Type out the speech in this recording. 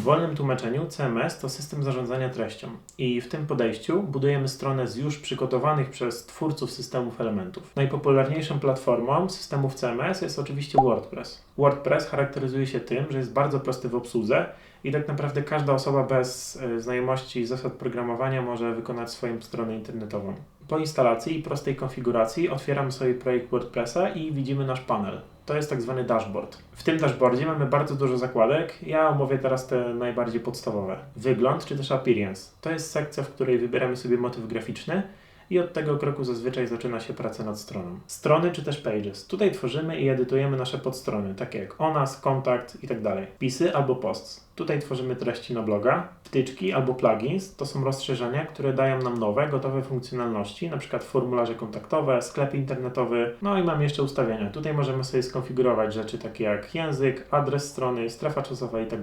W wolnym tłumaczeniu CMS to system zarządzania treścią i w tym podejściu budujemy stronę z już przygotowanych przez twórców systemów elementów. Najpopularniejszą platformą systemów CMS jest oczywiście WordPress. WordPress charakteryzuje się tym, że jest bardzo prosty w obsłudze i tak naprawdę każda osoba bez e, znajomości zasad programowania może wykonać swoją stronę internetową. Po instalacji i prostej konfiguracji otwieramy sobie projekt WordPressa i widzimy nasz panel. To jest tak zwany dashboard. W tym dashboardzie mamy bardzo dużo zakładek. Ja omówię teraz te najbardziej podstawowe. Wygląd czy też appearance. To jest sekcja, w której wybieramy sobie motyw graficzny i od tego kroku zazwyczaj zaczyna się praca nad stroną. Strony czy też pages. Tutaj tworzymy i edytujemy nasze podstrony, takie jak o nas, kontakt i tak. Pisy albo posts. Tutaj tworzymy treści na bloga. Wtyczki albo plugins to są rozszerzenia, które dają nam nowe, gotowe funkcjonalności, np. formularze kontaktowe, sklep internetowy. No i mamy jeszcze ustawienia. Tutaj możemy sobie skonfigurować rzeczy takie jak język, adres strony, strefa czasowa i tak.